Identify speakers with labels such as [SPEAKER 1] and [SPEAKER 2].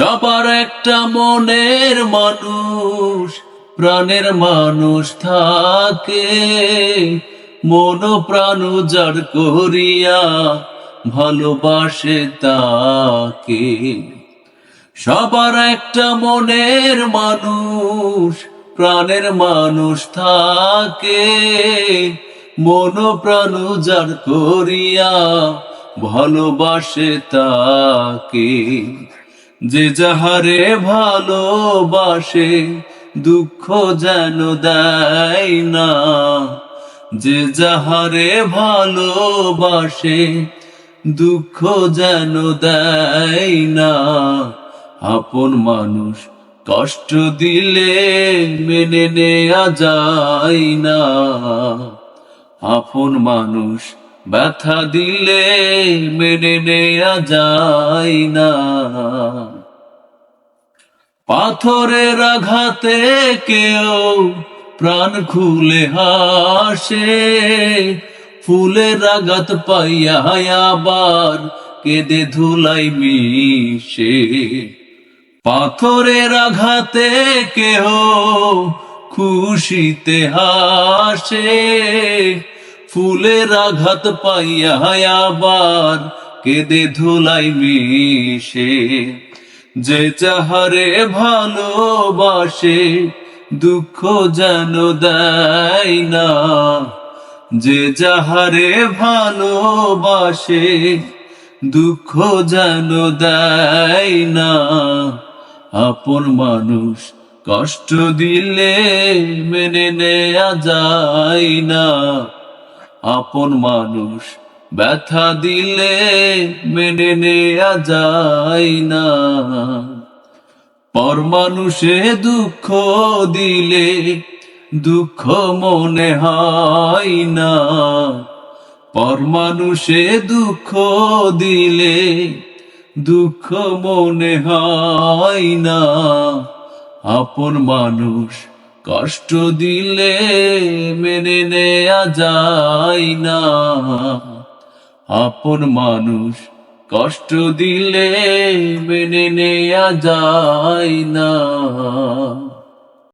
[SPEAKER 1] সবার একটা মনের মানুষ, প্রাণের মানুষ থাকে। মন প্রাণ যার করিয়া ভালোবাসে তাকে। সবার একটা মনের মানুষ, প্রাণের মানুষ থাকে। মন প্রাণ যার করিয়া ভালোবাসে তাকে। যে যাহারে ভালোবাসে, দুঃখ যেন দেয় না। যে যাহারে ভালোবাসে, দুঃখ যেন দেয় না। আপন মানুষ কষ্ট দিলে মেনে নেয়া যায় না। আপন মানুষ ব্যথা দিলে মেনে নেয়া যায় না। পাথরের আঘাতে কেউ প্রাণ খুলে হাসে। ফুলের আঘাত পাইয়া আবার কেঁদে ধুলাই মিশে। পাথরের আঘাতে কেহ খুশিতে হাসে। ফুলের আঘাত পাইয়া আবার কেঁদে ধুলাই মিশে। যে যাহারে ভালোবাসে, দুঃখ যেন দেয় না। যে যাহারে ভালোবাসে, দুঃখ যেন দেয় না। আপন মানুষ কষ্ট দিলে মেনে নেয়া যায় না। আপন মানুষ ব্যথা দিলে মেনে নেয়া যায় না। পর মানুষে দুঃখ দিলে দুঃখ মনে হয় না। পর মানুষে দুঃখ দিলে দুঃখ মনে হয় না। আপন মানুষ কষ্ট দিলে মেনে নেয়া যায় না। আপন মানুষ কষ্ট দিলে মেনে নেয়া যায় না।